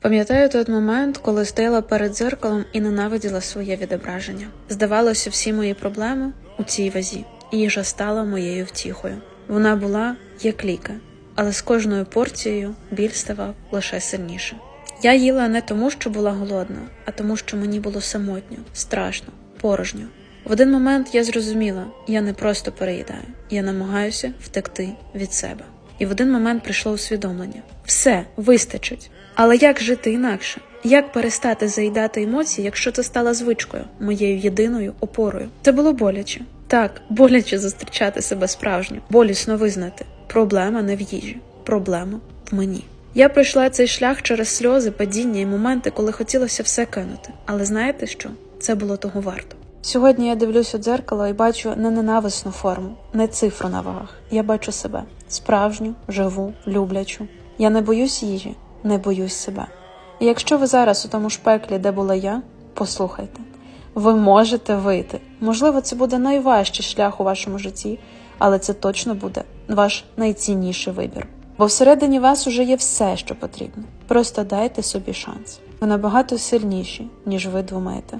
Пам'ятаю той момент, коли стояла перед дзеркалом і ненавиділа своє відображення. Здавалося, всі мої проблеми у цій вазі, їжа стала моєю втіхою. Вона була як ліки, але з кожною порцією біль ставав лише сильніше. Я їла не тому, що була голодна, а тому, що мені було самотньо, страшно, порожньо. В один момент я зрозуміла, я не просто переїдаю, я намагаюся втекти від себе. І в один момент прийшло усвідомлення: все вистачить. Але як жити інакше? Як перестати заїдати емоції, якщо це стало звичкою, моєю єдиною опорою? Це було боляче. Так, боляче зустрічати себе справжньо, болісно визнати. Проблема не в їжі, проблема в мені. Я пройшла цей шлях через сльози, падіння і моменти, коли хотілося все кинути. Але знаєте що? Це було того варто. Сьогодні я дивлюсь у дзеркало і бачу не ненависну форму, не цифру на вагах. Я бачу себе справжню, живу, люблячу. Я не боюсь їжі, не боюсь себе. І якщо ви зараз у тому ж пеклі, де була я, послухайте, ви можете вийти. Можливо, це буде найважчий шлях у вашому житті, але це точно буде ваш найцінніший вибір. Бо всередині вас уже є все, що потрібно. Просто дайте собі шанс. Ви набагато сильніші, ніж ви думаєте.